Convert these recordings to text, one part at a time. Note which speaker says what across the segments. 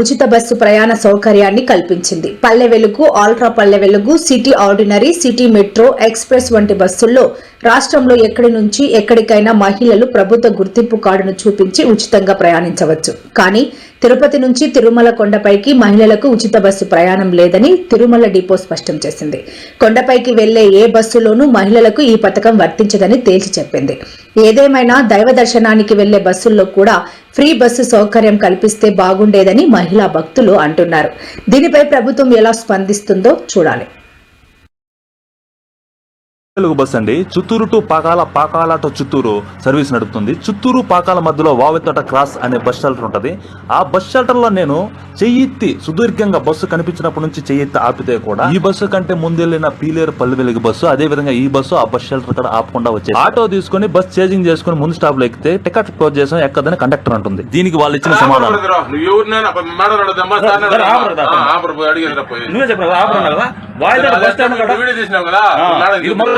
Speaker 1: ఉచిత బస్సు ప్రయాణ సౌకర్యాన్ని కల్పించింది. పల్లె Velugu ultra Palle Velugu city ordinary city metro express వంటి బస్సుల్లో రాష్ట్రంలో ఎక్కడి నుంచి ఎక్కడికైనా మహిళలు ప్రభుత్వ గుర్తింపు కార్డును చూపించి ఉచితంగా ప్రయాణించవచ్చు. కానీ తిరుపతి నుంచి తిరుమల కొండపైకి మహిళలకు ఉచిత బస్సు ప్రయాణం లేదని తిరుమల డిపో స్పష్టం చేసింది. కొండపైకి వెళ్ళే ఏ బస్సులోనూ మహిళలకు ఈ పథకం వర్తించదని తేల్చి చెప్పింది. ఏదేమైనా దైవ దర్శనానికి వెళ్ళే బస్సుల్లో కూడా ఫ్రీ బస్సు సౌకర్యం కల్పిస్తే బాగుండేదని మహిళా భక్తులు అంటున్నారు. దీనిపై ప్రభుత్వం ఎలా స్పందిస్తుందో చూడాలి.
Speaker 2: తెలుగు బస్ అండి Chittoor to Pakala Pakala to Chittoor service నడుపుతుంది చిత్తూరు పాకాల మధ్యలో వావితోట క్రాస్ అనే బస్ షెల్టర్ ఉంటది ఆ బస్ షెల్టర్లో నేను చెయ్యెత్తి సుదీర్ఘంగా బస్సు కనిపించినప్పటి నుంచి చెయ్యెత్తి ఆపితే కూడా ఈ బస్సు కంటే ముందెళ్ళిన పీలేరు పల్లె వెలుగు బస్సు అదే విధంగా ఈ బస్సు ఆ బస్ షెల్టర్ కూడా ఆపకుండా వచ్చేది ఆటో తీసుకుని బస్ చేంజింగ్ చేసుకుని ముందు స్టాప్లో ఎక్కితే టికెట్ క్లోజ్ చేసాం ఎక్కదని కండక్టర్ అంటుంది దీనికి వాళ్ళు ఇచ్చిన సమాధానం.
Speaker 3: నువ్వు
Speaker 2: చెప్పిన కదా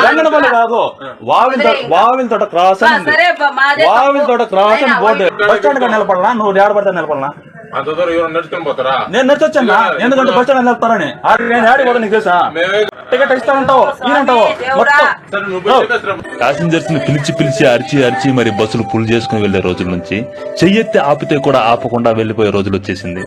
Speaker 3: కదా.
Speaker 2: రంగనపల్లి వావిల్ తోట వావిల్ తోట క్రాస్ అని వావిల్ తోట క్రాస్ అని
Speaker 4: అయినా
Speaker 2: బోర్డు బస్ స్టాండ్ కాడ నిలబడలా నువ్వు నిలబడలా
Speaker 3: నడుచుకొని పోతారా?
Speaker 2: నేను నచ్చొచ్చన్నా ఎందుకంటే బస్ స్టాండ్ నిలుపుతారని ఆడి నేను ఆడి పోతా నీకు తెలుసా? టికెట్ ఇస్తానంటావు. ప్యాసింజర్స్ని పిలిచి పిలిచి అరిచి అరిచి మరి బస్సులు పుల్ చేసుకుని వెళ్ళే రోజుల నుంచి చెయ్యెత్తి ఆపితే కూడా ఆపకుండా వెళ్ళిపోయే రోజులు వచ్చేసింది.